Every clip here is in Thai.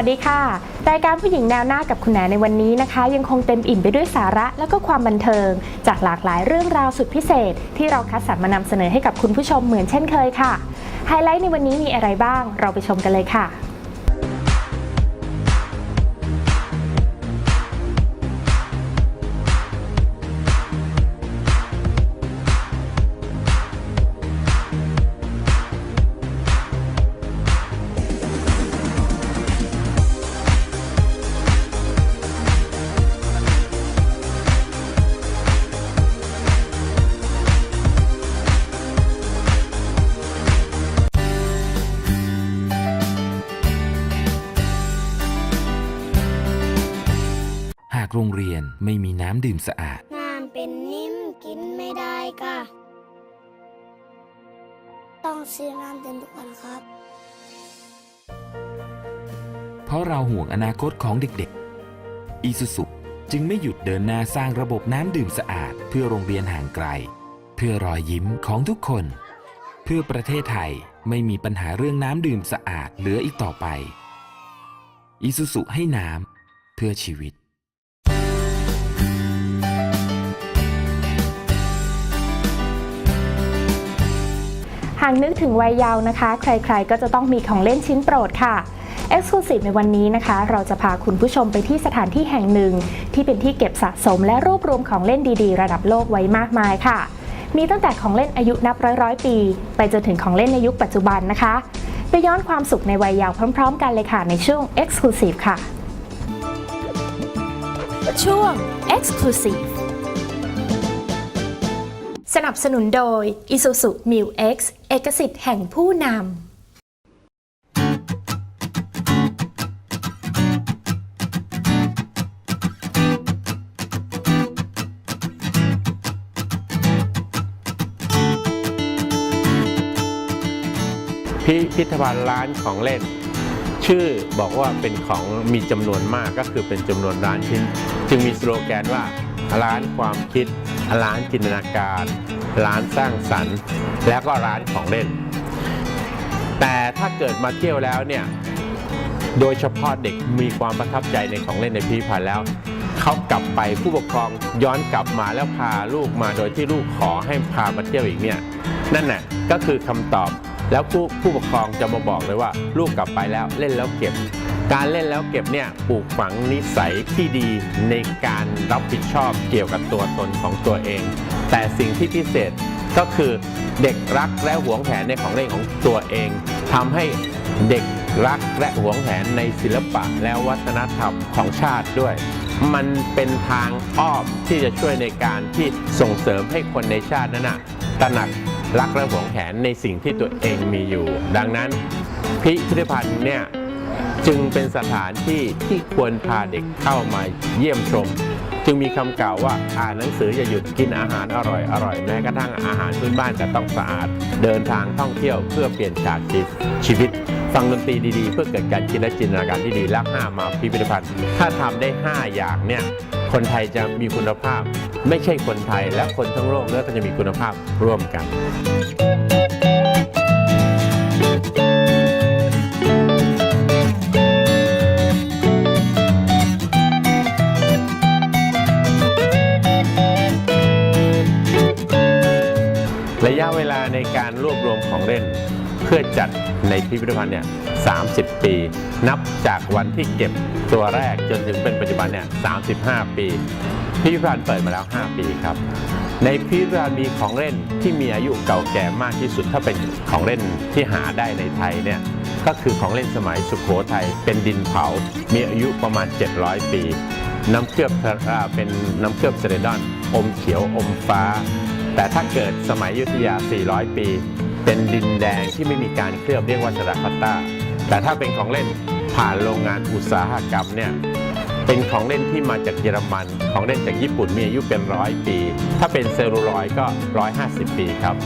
สวัสดีค่ะ รายการผู้หญิงแนวหน้ากับคุณแหนในวันนี้นะคะ ยังคงเต็มอิ่มไปด้วยสาระและก็ความบันเทิง จากหลากหลายเรื่องราวสุดพิเศษ ที่เราคัดสรรมานำเสนอให้กับคุณผู้ชมเหมือนเช่นเคยค่ะ ไฮไลท์ในวันนี้มีอะไรบ้าง เราไปชมกันเลยค่ะ สะอาด น้ำเป็นนิ่มกินไม่ได้ค่ะต้องซื้อน้ำเต็มทุกวันครับ เพราะเราห่วงอนาคตของเด็กๆ อีสุสุจึงไม่หยุดเดินหน้าสร้างระบบน้ำดื่มสะอาด เพื่อโรงเรียนห่างไกล เพื่อรอยยิ้มของทุกคน เพื่อประเทศไทยไม่มีปัญหาเรื่องน้ำดื่มสะอาดเหลืออีกต่อไปอีสุสุให้น้ำเพื่อชีวิตากนึกถึงวัยเยาว์นะคะ ใครๆ ก็จะต้องมีของเล่นชิ้นโปรดค่ะ Exclusive ในวันนี้นะคะ เราจะพาคุณผู้ชมไปที่สถานที่แห่งหนึ่ง ที่เป็นที่เก็บสะสมและรวบรวมของเล่นดีๆ ระดับโลกไว้มากมายค่ะ มีตั้งแต่ของเล่นอายุนับร้อยร้อยๆปี ไปจนถึงของเล่นในยุคปัจจุบันนะคะ ไปย้อนความสุขในวัยเยาว์พร้อม ๆ กันเลยค่ะในช่วง Exclusive ค่ะ ช่วง Exclusive สนับสนุนโดย Isuzu Mu X เอกสิทธิ์แห่งผู้นำพิพิธภัณฑ์ร้านของเล่น ชื่อบอกว่าเป็นของมีจำนวนมากก็คือเป็นจำนวนร้านชิ้น จึงมีสโลแกนว่าร้านความคิด ร้านจินตนาการ ร้านสร้างสรรค์ แล้วก็ร้านของเล่น แต่ถ้าเกิดมาเที่ยวแล้วเนี่ยโดยเฉพาะเด็กมีความประทับใจในของเล่นในพิพิธภัณฑ์แล้วเขากลับไปผู้ปกครองย้อนกลับมาแล้วพาลูกมาโดยที่ลูกขอให้พามาเที่ยวอีกเนี่ยนั่นน่ะก็คือคำตอบแล้วผู้ผู้ปกครองจะมาบอกเลยว่า ลูกกลับไปแล้วเล่นแล้วเก็บ การเล่นแล้วเก็บเนี่ยปลูกฝังนิสัยที่ดีในการรับผิดชอบเกี่ยวกับตัวตนของตัวเอง แต่สิ่งที่พิเศษก็คือเด็กรักและหวงแหนในของเล่นของตัวเองทำให้เด็กรักและหวงแหนในศิลปะและวัฒนธรรมของชาติด้วย มันเป็นทางอ้อมที่จะช่วยในการที่ส่งเสริมให้คนในชาตินั้นนะตระหนักรักและหวงแหนในสิ่งที่ตัวเองมีอยู่ ดังนั้นพิพิธภัณฑ์เนี่ย จึงเป็นสถานที่ที่ควรพาเด็กเข้ามาเยี่ยมชม จึงมีคำกล่าวว่าอ่านหนังสืออย่าหยุดกินอาหารอร่อยอร่อยแม้กระทั่งอาหารพื้นบ้านก็ต้องสะอาด เดินทางท่องเที่ยวเพื่อเปลี่ยนฉากชีวิตฟังดนตรีดีๆ เพื่อเกิดการคิดและจินตนาการที่ดีและห้ามาพิพิธภัณฑ์ ถ้าทำได้ 5 อย่างเนี่ย คนไทยจะมีคุณภาพ ไม่ใช่คนไทยและคนทั้งโลกแล้วก็จะมีคุณภาพร่วมกัน ของเล่น เพื่อจัดในพิพิธภัณฑ์เนี่ย 30 ปี นับจากวันที่เก็บตัวแรกจนถึงเป็นปัจจุบันเนี่ย 35 ปี พิพิธภัณฑ์เปิดมาแล้ว 5 ปีครับ ในพิพิธภัณฑ์มีของเล่นที่มีอายุเก่าแก่มากที่สุดถ้าเป็นของเล่นที่หาได้ในไทยเนี่ยก็คือของเล่นสมัยสุโขทัยเป็นดินเผา มีอายุประมาณ 700 ปี น้ำเคลือบเป็นน้ำเคลือบเซเลดอน อมเขียวอมฟ้า แต่ถ้าเกิดสมัยยุทธยา 400 ปี เป็นดินแดงที่ไม่มีการเคลือบเรียกว่าสราคัตตาแต่ถ้าเป็นของเล่นผ่านโรงงานอุตสาหกรรมเนี่ยเป็นของเล่นที่มาจากเยอรมัน ของเล่นจากญี่ปุ่นมีอายุเป็นร้อยปี ถ้าเป็นเซลลูลอยก็ 150 ปีครับ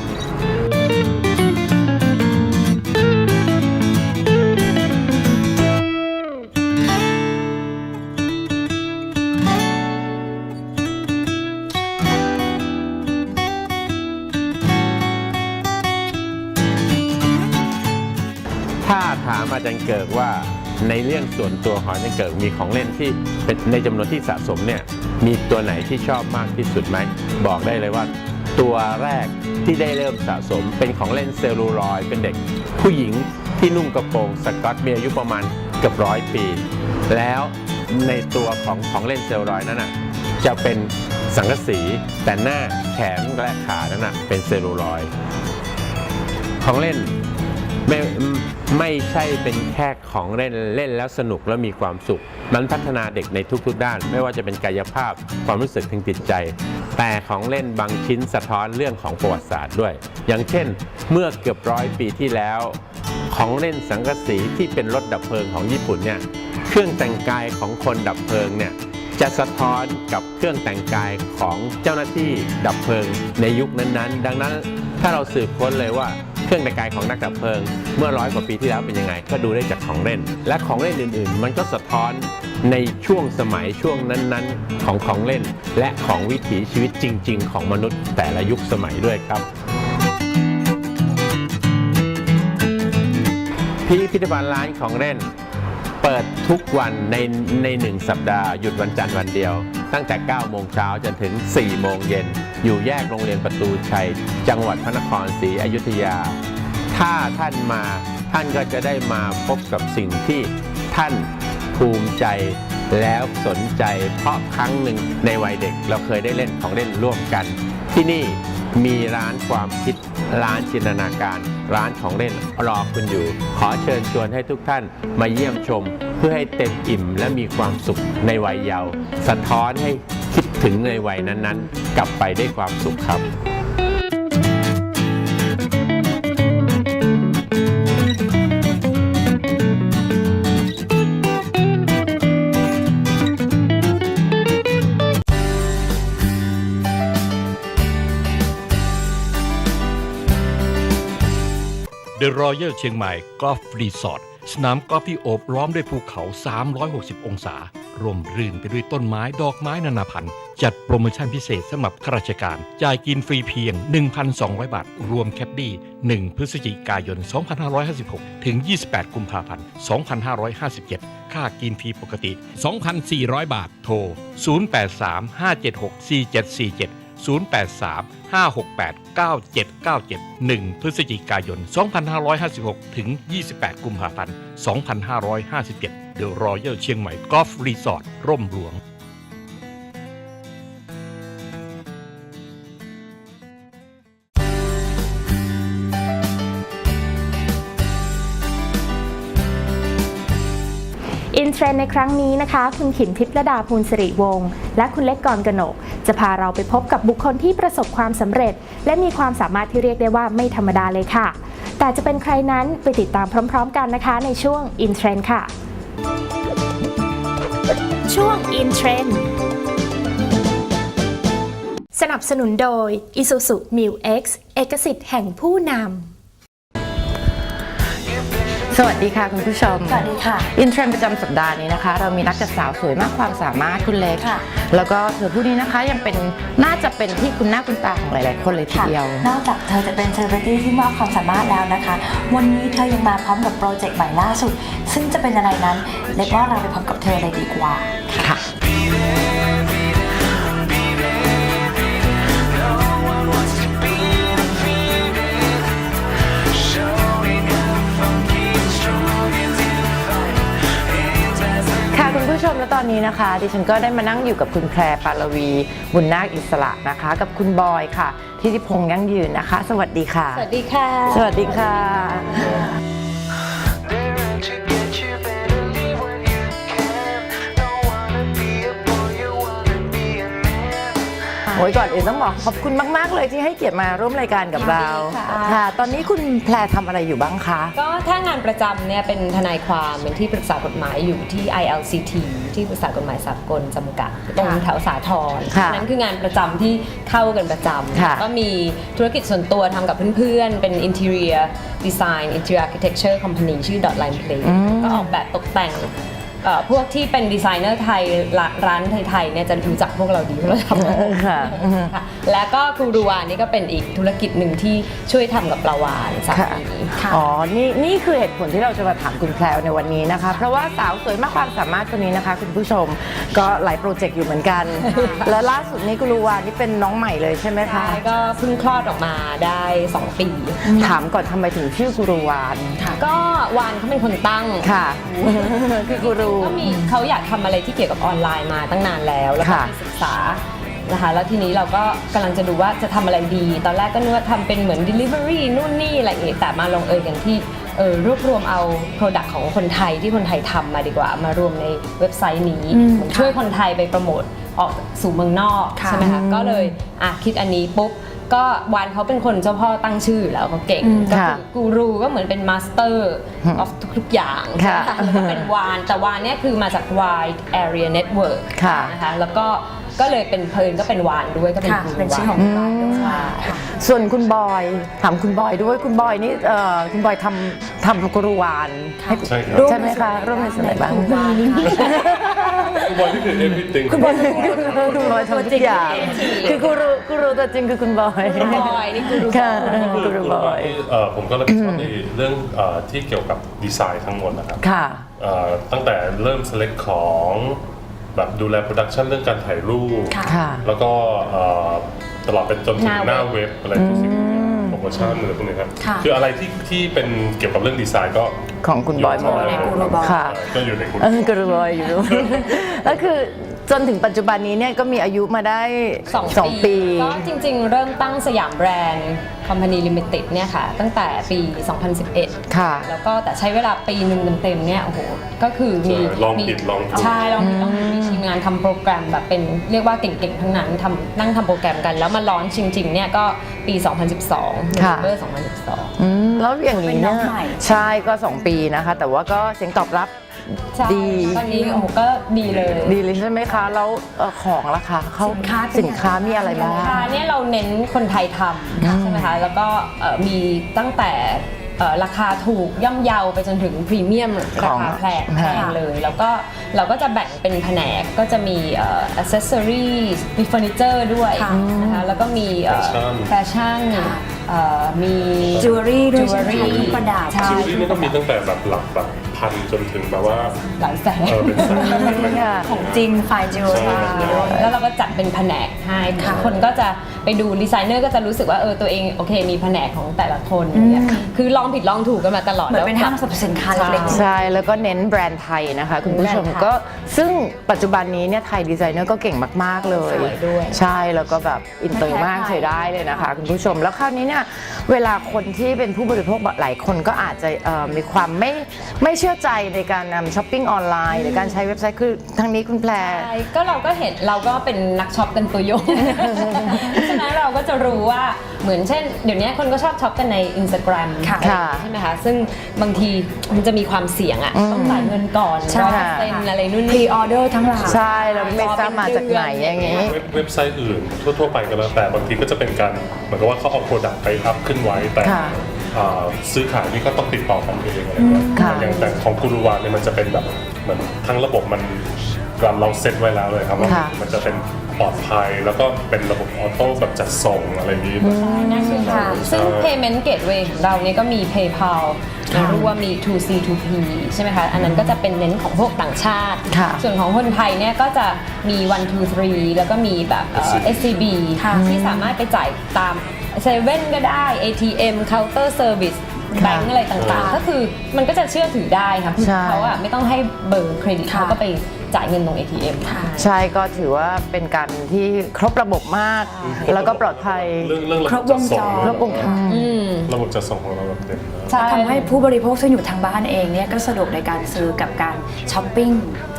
าถามอาจารย์เกิกว่าในเรื่องส่วนตัวของยังเกิดมีของเล่นที่เป็นในจำนวนที่สะสมเนี่ยมีตัวไหนที่ชอบมากที่สุดไหม บอกได้เลยว่า ตัวแรกที่ได้เริ่มสะสมเป็นของเล่นเซลลูลอยด์เป็นเด็ก ผู้หญิงที่นุ่งกระโปรงสกอตมีอายุประมาณเกือบร้อยปี แล้วในตัวของของเล่นเซลลูลอยด์นั้นน่ะจะเป็นสังกะสีแต่หน้าแขนและขานั้นน่ะเป็นเซลลูลอยด์ของเล่น ไม่ไม่ใช่เป็นแค่ของเล่นเล่นแล้วสนุกแล้วมีความสุข มันพัฒนาเด็กในทุกๆด้าน ไม่ว่าจะเป็นกายภาพความรู้สึกทางจิตใจ แต่ของเล่นบางชิ้นสะท้อนเรื่องของประวัติศาสตร์ด้วย อย่างเช่น เมื่อเกือบร้อยปีที่แล้ว ของเล่นสังกะสีที่เป็นรถดับเพลิงของญี่ปุ่นเนี่ยเครื่องแต่งกายของคนดับเพลิงเนี่ยจะสะท้อนกับเครื่องแต่งกายของเจ้าหน้าที่ดับเพลิงในยุคนั้นๆ ดังนั้นถ้าเราสืบค้นเลยว่า รื่องแต่งกายของนักดับเพลิง เมื่อร้อยกว่าปีที่แล้วเป็นยังไง ก็ดูได้จากของเล่น และของเล่นอื่น ๆ มันก็สะท้อนในช่วงสมัยช่วงนั้นๆ ของของเล่น และของวิถีชีวิตจริง ๆ ของมนุษย์แต่ละยุคสมัยด้วยครับพิพิธภัณฑ์ร้านของเล่น เปิดทุกวันในในหนึ่งสัปดาห์หยุดวันจันทร์วันเดียว ตั้งแต่ 9 โมงเช้าจนถึง 4 โมงเย็น อยู่แยกโรงเรียนประตูชัย จังหวัดพระนครศรีอยุธยา ถ้าท่านมาท่านก็จะได้มาพบกับสิ่งที่ท่านภูมิใจแล้วสนใจ เพราะครั้งหนึ่งในวัยเด็กเราเคยได้เล่นของเล่นร่วมกัน ที่นี่มีร้านความคิด ร้านจินตนาการ ร้านของเล่นรอคุณอยู่ ขอเชิญชวนให้ทุกท่านมาเยี่ยมชม เพื่อให้เต็มอิ่มและมีความสุขในวัยเยาว์สะท้อนให้คิดถึงในวัยนั้นๆ กลับไปได้ความสุขครับ The Royal เชียงใหม่กอล์ฟรีสอร์ทสนามกอล์ฟที่โอบล้อมด้วยภูเขา 360 องศา ร่มรื่นไปด้วยต้นไม้ดอกไม้นานาพันธุ์จัดโปรโมชั่นพิเศษสำหรับข้าราชการ จ่ายกินฟรีเพียง 1,200 บาท รวมแคดดี้ 1 พฤศจิกายน 2556 ถึง 28 กุมภาพันธ์ 2557 ค่ากินฟรีปกติ 2,400 บาท โทร 0835764747 083 568 9797 1 พฤศจิกายน 2556 ถึง 28 กุมภาพันธ์ 2557 เดอะรอยัลเชียงใหม่กอล์ฟรีสอร์ทร่มหลวง อินเทรนในครั้งนี้นะคะ คุณขิมทิพย์ระดาภูลสิริวงศ์และคุณเล็กกรกนก จะพาเราไปพบกับบุคคลที่ประสบความสำเร็จ และมีความสามารถที่เรียกได้ว่าไม่ธรรมดาเลยค่ะ แต่จะเป็นใครนั้นไปติดตามพร้อม ๆ กันนะคะ ในช่วงอินเทรนค่ะ ช่วงอินเทรนสนับสนุนโดย Isuzu Mu X เอกสิทธิ์แห่งผู้นำ สวัสดีค่ะคุณผู้ชม สวัสดีค่ะ อินเทรนด์ประจำสัปดาห์นี้นะคะ เรามีนักจัดสาวสวยมากความสามารถคุณเล็กค่ะ แล้วก็เธอผู้นี้นะคะยังเป็นน่าจะเป็นที่คุณหน้าคุณตาของหลาย ๆ คนเลยทีค่ะเดียว นอกจากเธอจะเป็นเซเลบริตี้ที่มากความสามารถแล้วนะคะ วันนี้เธอยังมาพร้อมกับโปรเจกต์ใหม่ล่าสุด ซึ่งจะเป็นอะไรนั้น เล็กว่าเราไปพบกับเธอเลยดีกว่าค่ะค่ะ และตอนนี้นะคะ ดิฉันก็ได้มานั่งอยู่กับคุณแพรปารวี บุญนาคอิสระนะคะ กับคุณบอยค่ะทิติพงษ์ยั่งยืนนะคะ สวัสดีค่ะ สวัสดีค่ะ สวัสดีค่ะ โอ้ยก่อนอื่นต้องบอกขอบคุณมาก ๆ เลยที่ให้เกียรติมาร่วมรายการกับเรายินดีค่ะ ค่ะ ตอนนี้คุณแพรทำอะไรอยู่บ้างคะ ก็ถ้างานประจำเนี่ยเป็นทนายความเป็นที่ปรึกษากฎหมายอยู่ที่ ILCT ที่ปรึกษากฎหมายสากลจำกัดตรงแถวสาทรค่ะนั่นคืองานประจำที่เข้ากันประจค่ะำก็มีธุรกิจส่วนตัวทำกับเพื่อนๆ เป็น interior design interior architecture company ชื่อ Dot Line Play ก็ออกแบบตกแต่ง เอ่อพวกที่เป็นดีไซเนอร์ไทยร้านร้านไทยๆเนี่ยจะรู้จักพวกเราดีเพราะเราทำ ค่ะอืมค่ะ แล้วก็กูรูวานนี่ก็เป็นอีกธุรกิจหนึ่งที่ช่วยทำกับปลาวานสาค่ะมีอ๋อ นี่นี่คือเหตุผลที่เราจะมาถามคุณแพรวในวันนี้นะคะ เพราะว่าสาวสวยมากความสามารถคนนี้นะคะ คุณผู้ชมก็หลายโปรเจกต์อยู่เหมือนกัน แล้วล่าสุดนี้กุลูวานี่เป็นน้องใหม่เลยใช่ไหมคะ ใช่ก็เพิ่งคลอดออกมาได้ 2 ปี ถามก่อนทำไมถึงชื่อกุรูวานก็วานเขาเป็นคนตั้ง ค่ะ คือกูรู ก็มีเขาอยากทำอะไรที่เกี่ยวกับออนไลน์มาตั้งนานแล้ว แล้วก็ค่ะ ไปศึกษา นะคะ แล้วทีนี้เราก็กำลังจะดูว่าจะทำอะไรดี ตอนแรกก็นึกว่าทำเป็นเหมือน Delivery นู่นนี่อะไรอย่างงี้แต่มาลงเอยกันที่เออรวบรวมเอา Product ของคนไทยที่คนไทยทำมาดีกว่า มารวมในเว็บไซต์นี้อืมเหมือนช่วยคนไทยไปโปรโมทออกสู่เมืองนอกค่ะ ใช่ไหมคะก็เลยอะคิดอันนี้ปุ๊บก็วานเขาเป็นคนเจ้าพ่อตั้งชื่ออยู่แล้วเขาเก่ง อืมก็ค่ะคือกูรูก็เหมือนเป็นมาสเตอร์ออฟทุกๆอย่างค่ะแล้วก็เป็นวาน แต่วานเนี่ยคือมาจาก Wide Area Network ค่ะ นะคะแล้วก็ ก็เลยเป็นเพลินก็เป็นวานด้วยก็เป็นค่ะกูรูเป็นชื่อของวานร้านด้วยใช่ค่ะ ส่วนคุณบอยถามคุณบอยด้วยคุณบอยนี่เอ่อคุณบอยทำทำกุรูวานให้ใช่ครับ ใช่ไหมคะร่วมในสมัยบ้าง คุณบอยนี่ค่ะ คุณบอยนี่คือ everything คุณบอยคุณบอยทำทุกอย่างคือกูรูกูรูตัวจริงคือคุณบอยกูรูบอยนี่กูรูบอยค่ะก็คือกูรูคุณบบออยยที่เอ่อผมก็รับผิดชอบในเรื่องเอ่อที่เกี่ยวกับดีไซน์ทั้งหมดนะครับค่ะ เอ่อตั้งแต่เริ่ม select ของ แบบดูแลโปรดักชันเรื่องการถ่ายรูปค่ะค่ะ แล้วก็เอ่อตลอดเป็นจนถึงหหน้าน้าเว็เว็บ บอะไรทุกสิ่งทุกอย่างโปรโมชั่นอะไรพวกนี้ครับค่ะ คืออะไรที่ที่เป็นเกี่ยวกับเรื่องดีไซน์ก็ของคุณบอยหมด ในกูรูบอย ค่ะ ก็อยู่ในคุณ เออกระบอยอยู่ด้วยแล้วคือ จนถึงปัจจุบันนี้เนี่ยก็มีอายุมาได้สองสองปี ก็จริงๆ เริ่มตั้งสยามแบรนด์คอมพานีลิมิเต็ดเนี่ยค่ะ ตั้งแต่ปี 2011 ค่ะ แล้วก็แต่ใช้เวลาปีหนึ่งเต็มๆเนี่ยโอ้โหก็คือมีใช่ลองมีผิดลองถูกใช่ลองผิดลองถูกมีทีมงานทำโปรแกรมแบบเป็นเรียกว่าเก่งๆทั้งนั้นทำนั่งทำโปรแกรมกัน แล้วมาร้อนจริงๆเนี่ยก็ปี 2012ค่ะเบอร์2012อืมแล้วอย่างนี้เป็นน้เนี่อยงใหม่ใช่ก็ 2 ปีนะคะ แต่ว่าก็เสียงตอบรับ ใช่ดี ตอนนี้โอ้โหก็ดีเลย ดีเลยใช่ไหมคะ แล้วเอ่อของราคาเขาสินค้าเป็นสินค้ามีอะไรบ้างราคาเนี่ยเราเน้นคนไทยทำใช่ไหมคะ แล้วก็เอ่อมีตั้งแต่เอ่อราคาถูกย่อมเยาไปจนถึงพรีเมียมราคาแพงแพงเลย แล้วก็เราก็จะแบ่งเป็นแผนกก็จะมีเอ่อ accessories มีเฟอร์นิเจอร์ด้วยค่ะ นะคะแล้วก็มีเอ่อ Fashion แฟชั่น เอ่อมีจิวเวลรี่ด้วยใช่ไหม jewelry เครื่องประดับ ใช่จิวเวลรี่นี่ก็มีตั้งแต่แบบหลักแบบพันจนถึงแบบว่า หลายแสน เออเป็นแสนค่ะ ของจริงไฟจิวเวลรี่แล้วเราก็จัดเป็นแผนกให้ค่ะคนก็จะไปดูดีไซเนอร์ก็จะรู้สึกว่าเออตัวเองโอเค มีแผนกของแต่ละคนอย่างเงี้ยคือลองผิดลองถูกกันมาตลอดเหมือนเป็นแล้วห้างสรรพสินค้าเล็กๆใช่ แล้วก็เน้นแบรนด์ไทยนะคะ คุณผู้ชมแบรนด์ไทยก็ซึ่งปัจจุบันนี้เนี่ยไทยดีไซเนอร์ก็เก่งมาก ๆ เลย สวยด้วย ใช่แล้วก็แบบอินเตอร์มากไม่แพ้ใครใช้ได้เลยนะคะ คุณผู้ชมแล้วคราวนี้เนี่ยเวลาคนที่เป็นผู้บริโภคหลายคนก็อาจจะเอ่อมีความไม่ไม่เชื่อใจในการนำช้อปปิ้งออนไลน์หรือการใช้เว็บไซต์คือทางนี้คุณแพรใช่ก็เราก็เห็นเราก็เป็นนักช็อปกันตัวยงฉะนั้นเราก็จะรู้ว่าเหมือนเช่น เดี๋ยวนี้คนก็ชอบช็อปกันใน Instagram ค่ะค่ะใช่ไหมคะซึ่งบางทีมันจะมีความเสี่ยงอะต้องจ่ายเงินก่อนใช่ร้อยเปอร์เซ็นต์อะไรนู่นพรีนี่ออเดอร์ทั้งหลายใช่แล้วไม่ทราบมาจากไหนอย่างงี้เว็บเว็บไซต์อื่นทั่วๆไปก็แล้วแต่บางทีก็จะเป็นการเหมือนกับว่าเขาเอาโปรดักต์ไปอัพขึ้นไว้แต่ค่ะ อ่าซื้อขายนี่ก็ต้องติดต่อกันเองอะไรเงี้ยค่ะ อย่างแต่ของกูรูวานเนี่ยมันจะเป็นแบบเหมือนทั้งระบบมันเราเซตไว้แล้วเลยครับว่าค่ะ มันจะเป็นปลอดภัยแล้วก็เป็นระบบออโต้แบบจัดส่งอะไรอย่างนี้น่าเชื่อถือซึ่ง payment gateway ของเราเนี่ยก็มี PayPal หรือว่ามี 2C 2P ใช่ไหมคะ อันนั้นก็จะเป็นเน้นของพวกต่างชาติ ค่ะส่วนของคนไทยเนี่ยก็จะมี one two three แล้วก็มีแบบเอ่อ SCB ค่ะที่สามารถไปจ่ายตาม เซเว่นก็ได้ ATM counter service แบงก์อะไรต่างๆ ก็คือมันก็จะเชื่อถือได้ค่ะคือใช่เขาอะไม่ต้องให้เบอร์เครดิตค่ะ เขาก็ไป จ่ายเงินตรง ATM ใช่ก็ถือว่าเป็นการที่ครบระบบมาก แล้วก็ปลอดภัย เรื่องเรื่องระครบบบจัวดงส่จงรครบวงจรอืมระบบจัดส่งของเราแบบเต็มนะใช่ทำให้ผู้บริโภคซึ่งอยู่ทางบ้านเองเนี่ยก็สะดวกในการซื้อกับการช้อปปิ้ง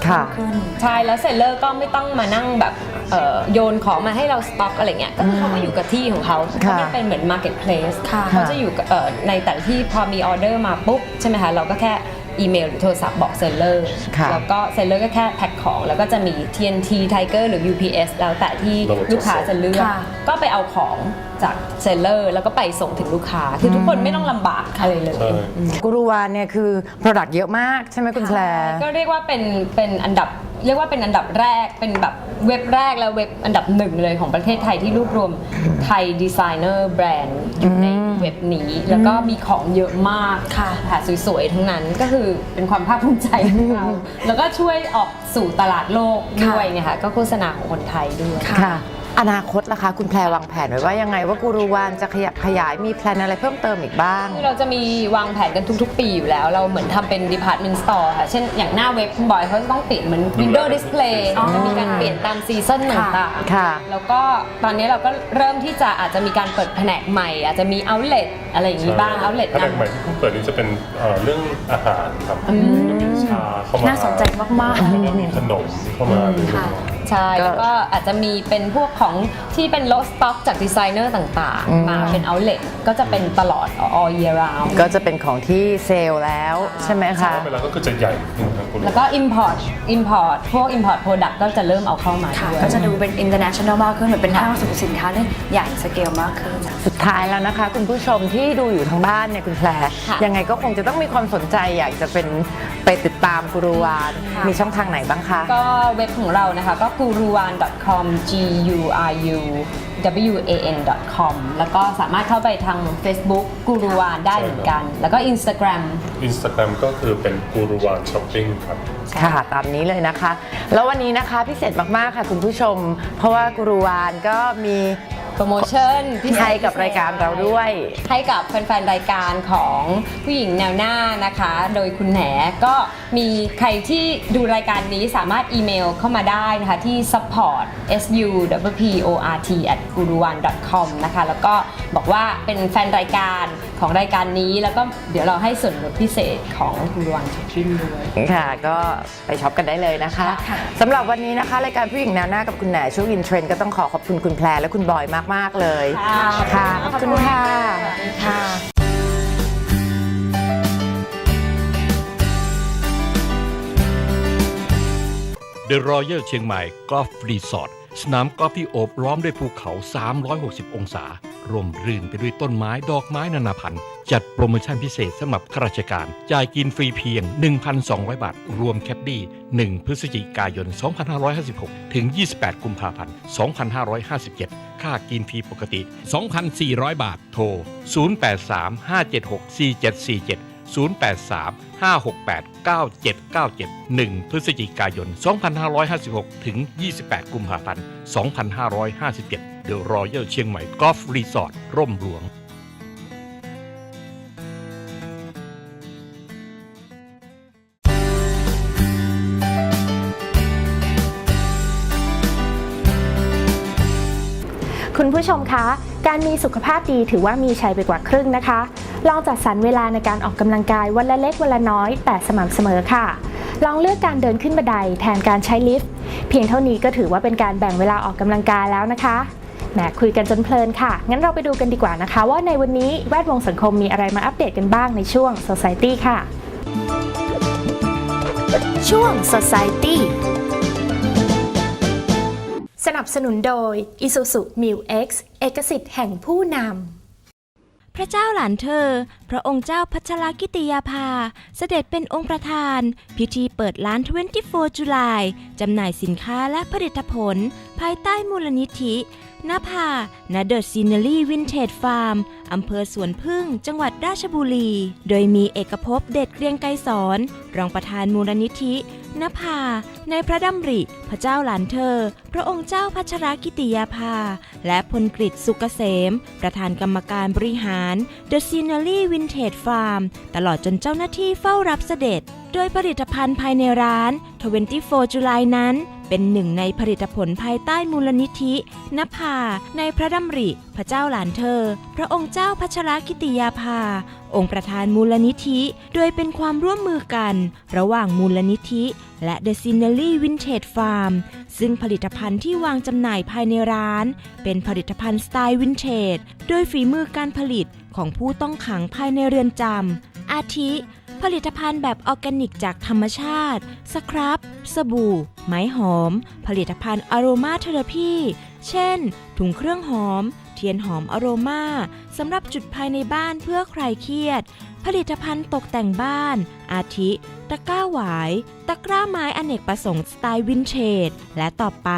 ค่ะขึ้นใช่แล้วเซลเลอร์ก็ไม่ต้องมานั่งแบบเอ่อโยนของมาให้เราสต็อกอะไรเงี้ยก็คือเขาก็อยู่กับที่ของเขาค่ะเขาไม่เป็นเหมือน Marketplace ค่ะเขาจะอยู่กับเอ่อในแต่ละที่พอมีออเดอร์มาปุ๊บใช่ไหมคะเราก็แค่ อีเมลหรือโทรศัพท์บอกเซลเลอร์ค่ะแล้วก็เซลเลอร์ก็แค่แพ็คของ แล้วก็จะมี TNT Tiger หรือ UPS แล้วแต่ที่ระบบจัดส่งลูกค้าจะเลือกค่ะ ก็ไปเอาของจากเซลเลอร์แล้วก็ไปส่งถึงลูกค้า คือทุกคนไม่ต้องลำบากอะไรเลย ใช่กุรุวานเนี่ยคือ Product เยอะมากใช่ไหมคุณแพร ก็เรียกว่าเป็นเป็นอันดับ เรียกว่าเป็นอันดับแรกเป็นแบบเว็บแรกและเว็บอันดับหนึ่งเลยของประเทศไทยที่รวบรวมไทยดีไซเนอร์แบรนด์อยู่ในเว็บนี้ แล้วก็มีของเยอะมากค่ะค่ะสวยๆ ทั้งนั้นก็คือเป็นความภาคภูมิใจของเราแล้วก็ช่วยออกสู่ตลาดโลกด้วยไงคะก็โฆษณาของคนไทยด้วยค่ะ อนาคตล่ะคะ คุณแพรวางแผนไว้ว่ายังไงว่ากูรูวานจะขยับขยายมีแพลนอะไรเพิ่มเติมอีกบ้าง คือเราจะมีวางแผนกันทุก ๆ ปีอยู่แล้ว เราเหมือนทำเป็น department store ค่ะ เช่นอย่างหน้าเว็บคุณบอยเขาจะต้องเปลี่ยนเหมือน window display จะมีการเปลี่ยนตามซีซั่นต่างๆค่ะแล้วก็ตอนนี้เราก็เริ่มที่จะอาจจะมีการเปิดแผนกใหม่ อาจจะมี outlet อะไรอย่างนี้บ้าง outlet แผนกนำใหม่ที่เพิ่งเปิดนี้จะเป็นเอ่อเรื่องอาหารครับมีชาเข้ามาน่าสนใจมากๆแล้วก็มีขนมเข้ามาด้วยค่ะ ใช่ก็แล้วก็อาจจะมีเป็นพวกของที่เป็น low stock จากดีไซเนอร์ต่างอืม ๆ มาเป็น outlet ก็จะเป็นตลอด all year round ก็จะเป็นของที่เซลล์แล้ว ใช่ไหมแต่คะว่าเวลาก็คือจะใหญ่ขึ้นครับคุณแล้วก็ import import พวก import product ก็จะเริ่มเอาเข้ามาค่ะด้วย ก็จะดูเป็น international มากขึ้นเหมือนเป็นห้างสรรพสินค้าที่ใหญ่สเกลมากขึ้น สุดท้ายแล้วนะคะ คุณผู้ชมที่ดูอยู่ทางบ้านเนี่ยคุณแพรค่ะ ยังไงก็คงจะต้องมีความสนใจอยากจะเป็นไปติดตามกูรูวาน ค่ะ มีช่องทางไหนบ้างคะ ก็เว็บของเรานะคะก็ guruwan.com g u r u w a n com แล้วก็สามารถเข้าไปทาง Facebook กูรูวานได้เหมือนกัน แล้วก็ Instagram อินสตาแกรมก็คือเป็นกูรูวานช้อปปิ้งครับ ค่ะ ตามนี้เลยนะคะ แล้ววันนี้นะคะพิเศษมาก ๆ ค่ะคุณผู้ชม เพราะว่ากูรูวานก็มี โปรโมชั่นพิเศษให้กับรายการเราด้วย ให้กับแฟนๆรายการของผู้หญิงแนวหน้านะคะ โดยคุณแหนก็มีใครที่ดูรายการนี้สามารถอีเมลเข้ามาได้นะคะที่ support s u w p o r t at guruwan com นะคะแล้วก็บอกว่าเป็นแฟนรายการ ของรายการนี้ แล้วก็เดี๋ยวเราให้ส่วนลดพิเศษของกุรวันช็อปปิ้งด้วย ค่ะ ก็ไปช็อปกันได้เลยนะคะสำหรับวันนี้นะคะรายการผู้หญิงแนวหน้ากับคุณแหนช่วงอินเทรนด์ก็ต้องขอขอบคุณคุณแพรและคุณบอยมากๆเลยค่ะค่ะขอบคุณค่ะ ค่ะ The Royal เชียงใหม่กอล์ฟรีสอร์ท สนามกอล์ฟที่โอบล้อมด้วยภูเขา 360 องศา ร่มรื่นไปด้วยต้นไม้ดอกไม้นานาพันธุ์ จัดโปรโมชั่นพิเศษสำหรับข้าราชการ จ่ายกินฟรีเพียง 1,200 บาท รวมแคปดี้ 1 พฤศจิกายน 2556 ถึง 28 กุมภาพันธ์ 2557 ค่ากินฟรีปกติ 2,400 บาท โทร 0835764747 083 568 9797 1 พฤศจิกายน 2556 ถึง 28 กุมภาพันธ์ 2557 The Royal เชียงใหม่กอล์ฟรีสอร์ทร่มหลวงคุณผู้ชมคะ การมีสุขภาพดีถือว่ามีชัยไปกว่าครึ่งนะคะ ลองจัดสรรเวลาในการออกกำลังกายวันละเล็กวันละน้อย แต่สม่ำเสมอค่ะ ลองเลือกการเดินขึ้นบันไดแทนการใช้ลิฟต์ เพียงเท่านี้ก็ถือว่าเป็นการแบ่งเวลาออกกำลังกายแล้วนะคะแหมคุยกันจนเพลินค่ะ งั้นเราไปดูกันดีกว่านะคะ ว่าในวันนี้แวดวงสังคมมีอะไรมาอัปเดตกันบ้างในช่วง Society ค่ะ ช่วง Society สนับสนุนโดย Isuzu Mu X เอกสิทธิ์แห่งผู้นำ พระเจ้าหลานเธอ พระองค์เจ้าพัชรกิติยาภา เสด็จเป็นองค์ประธาน พิธีเปิดร้าน 24 จุลายจำหน่ายสินค้าและผลิตผล ภายใต้มูลนิธิ นภาณเดอร์ซีเนอรี่วินเทจฟาร์ม อำเภอสวนพึ่ง จังหวัดราชบุรี โดยมีเอกภพเด็ดเกรียงไกรสอน รองประธานมูลนิธินภา ในพระดำริ พระเจ้าหลานเธอ พระองค์เจ้าพัชรกิติยาภา และพลกฤษสุกเกษม ประธานกรรมการบริหาร The Scenery Vintage Farm ตลอดจนเจ้าหน้าที่เฝ้ารับเสด็จ โดยผลิตภัณฑ์ภายในร้าน 24จุลายนั้น เป็นหนึ่งในผลิตผลภายใต้มูลนิธินภา ในพระดำริ พระเจ้าหลานเธอ พระองค์เจ้าพัชรกิติยาภา องค์ประธานมูลนิธิ โดยเป็นความร่วมมือกัน ระหว่างมูลนิธิ และ The Scenery Vintage Farm ซึ่งผลิตภัณฑ์ที่วางจำหน่ายภายในร้าน เป็นผลิตภัณฑ์สไตล์วินเทจโดยฝีมือการผลิตของผู้ต้องขังภายในเรือนจำอาทิ ผลิตภัณฑ์แบบออร์แกนิกจากธรรมชาติ สครับ สบู่ ไม้หอม ผลิตภัณฑ์อโรมาเทอราพี เช่น ถุงเครื่องหอม ทียนหอมอโรมาสำหรับจุดภายในบ้านเพื่อคลายเครียด ผลิตภัณฑ์ตกแต่งบ้าน อาทิ ตะกร้าหวาย ตะกร้าไม้อเนกประสงค์สไตล์วินเทจและต่อไป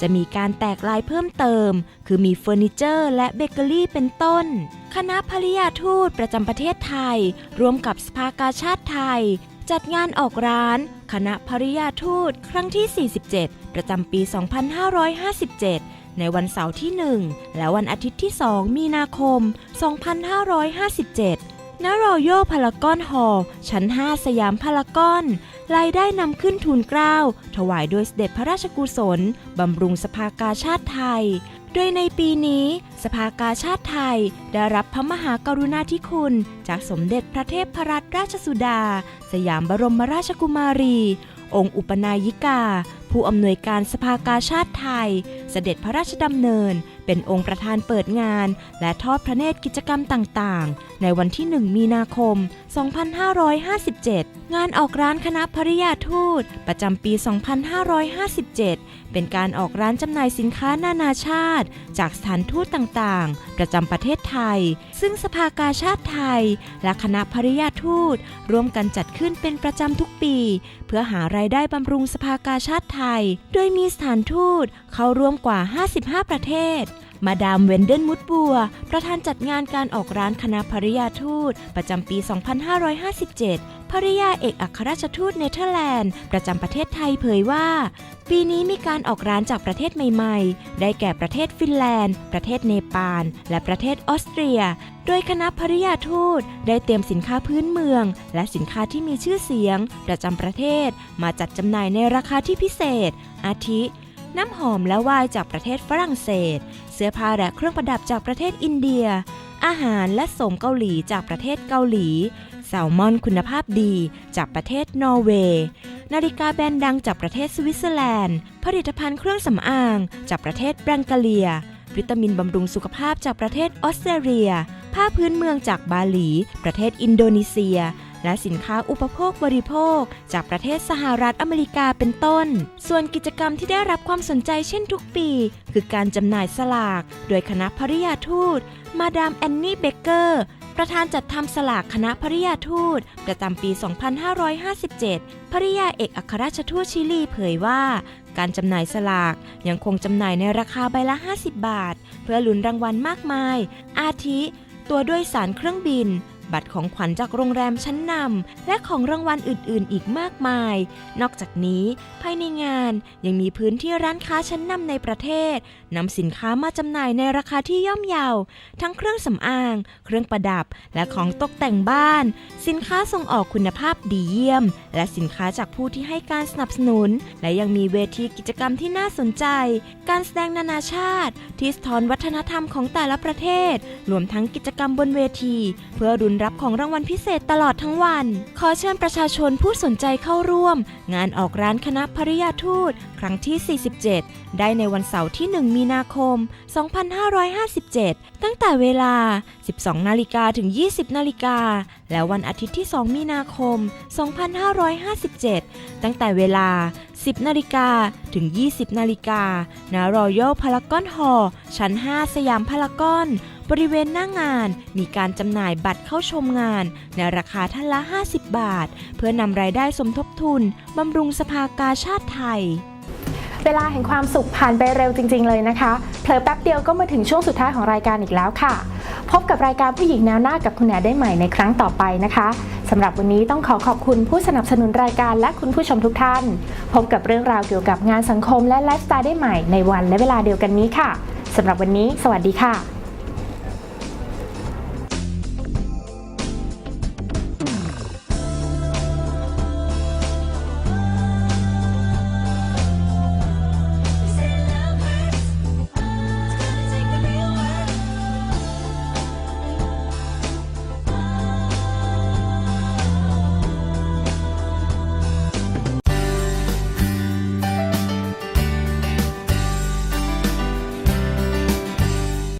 จะมีการแตกลายเพิ่มเติม คือมีเฟอร์นิเจอร์และเบเกอรี่เป็นต้น คณะภริยาทูตประจำประเทศไทย ร่วมกับสภากาชาติไทย จัดงานออกร้าน คณะภริยาทูตครั้งที่ 47 ประจำปี 2557 ในวันเสาร์ที่ 1 และวันอาทิตย์ที่ 2 มีนาคม 2557 ณ รอยัลพารากอนฮอลล์ชั้น 5 สยามพารากอน รายได้นำขึ้นทูลเกล้า ถวายโดยเสด็จพระราชกุศล บำรุงสภากาชาติไทย โดยในปีนี้ สภากาชาติไทย ได้รับพระมหากรุณาธิคุณ จากสมเด็จพระเทพรัตนราชสุดา สยามบรมราชกุมารี องค์อุปนายิกา ผู้อำนวยการสภากาชาติไทย เสด็จพระราชดำเนิน เป็นองค์ประธานเปิดงาน และทอดพระเนตรกิจกรรมต่างๆ ในวันที่ 1 มีนาคม 2557 งานออกร้านคณะภริยาทูต ประจำปี 2557 เป็นการออกร้านจำหน่ายสินค้านานาชาติ จากสถานทูตต่างๆ ประจำประเทศไทย ซึ่งสภากาชาติไทย และคณะภริยาทูต ร่วมกันจัดขึ้นเป็นประจำทุกปี เพื่อหารายได้บำรุงสภากาชาติไทยโดยมีสถานทูตเข้าร่วมกว่า 55 ประเทศ มาดามเวนเดนมุดบัว ประธานจัดงานการออกร้านคณะภริยาทูต ประจำปี 2557 ภริยาเอกอัครราชทูตเนเธอร์แลนด์ ประจำประเทศไทยเผยว่า ปีนี้มีการออกร้านจากประเทศใหม่ ๆ ได้แก่ประเทศฟินแลนด์ ประเทศเนปาล และประเทศออสเตรีย โดยคณะภริยาทูตได้เตรียมสินค้าพื้นเมือง และสินค้าที่มีชื่อเสียง ประจำประเทศ มาจัดจำหน่ายในราคาที่พิเศษ อาทิ น้ำหอมและไวน์จากประเทศฝรั่งเศส เสื้อผ้าและเครื่องประดับจากประเทศอินเดีย อาหารและสมเกาหลีจากประเทศเกาหลี แซลมอนคุณภาพดี จากประเทศนอร์เวย์ นาฬิกาแบรนด์ดังจากประเทศสวิตเซอร์แลนด์ ผลิตภัณฑ์เครื่องสำอาง จากประเทศแบรังกาเลีย วิตามินบำรุงสุขภาพจากประเทศออสเตรเลีย ผ้าพื้นเมืองจากบาหลี ประเทศอินโดนีเซียและสินค้าอุปโภคบริโภค จากประเทศสหรัฐอเมริกาเป็นต้น ส่วนกิจกรรมที่ได้รับความสนใจเช่นทุกปี คือการจำหน่ายสลาก โดยคณะภริยาทูต มาดามแอนนี่เบเกอร์ ประธานจัดทำสลากคณะภริยาทูต ประจำปี 2557 ภริยาเอกอัครราชทูตชิลีเผยว่า การจำหน่ายสลากยังคงจำหน่ายในราคาใบละ 50 บาท เพื่อลุ้นรางวัลมากมาย อาทิ ตัวด้วยสารเครื่องบิน บัตรของขวัญจากโรงแรมชั้นนำและของรางวัลอื่นๆ อีกมากมาย นอกจากนี้ภายในงานยังมีพื้นที่ร้านค้าชั้นนำในประเทศนำสินค้ามาจำหน่ายในราคาที่ย่อมเยาทั้งเครื่องสำอาง เครื่องประดับ และของตกแต่งบ้าน สินค้าส่งออกคุณภาพดีเยี่ยม และสินค้าจากผู้ที่ให้การสนับสนุน และยังมีเวทีกิจกรรมที่น่าสนใจ การแสดงนานาชาติ ที่สะท้อนวัฒนธรรมของแต่ละประเทศ รวมทั้งกิจกรรมบนเวที เพื่อรุนรับของรางวัลพิเศษตลอดทั้งวัน ขอเชิญประชาชนผู้สนใจเข้าร่วม งานออกร้านคณะภริยาทูต ครั้งที่ 47 ได้ในวันเสาร์ที่ 1 มีนาคม 2557 ตั้งแต่เวลา 12 นาฬิกาถึง 20 นาฬิกา และวันอาทิตย์ที่ 2 มีนาคม 2557 ตั้งแต่เวลา 10 นาฬิกาถึง 20 นาฬิกาณรอยัลพารากอนฮอลชั้น 5 สยามพารากอน บริเวณหน้างานมีการจำหน่ายบัตรเข้าชมงาน ในราคาท่านละ 50 บาท เพื่อนำรายได้สมทบทุนบำรุงสภากาชาติไทยเวลาแห่งความสุขผ่านไปเร็วจริง ๆ เลยนะคะ เผลอแป๊บเดียวก็มาถึงช่วงสุดท้ายของรายการอีกแล้วค่ะ พบกับรายการผู้หญิงแนวหน้ากับคุณแหนได้ใหม่ในครั้งต่อไปนะคะสำหรับวันนี้ต้องขอขอบคุณผู้สนับสนุนรายการและคุณผู้ชมทุกท่าน พบกับเรื่องราวเกี่ยวกับงานสังคมและไลฟ์สไตล์ได้ใหม่ในวันและเวลาเดียวกันนี้ค่ะสำหรับวันนี้ สวัสดีค่ะ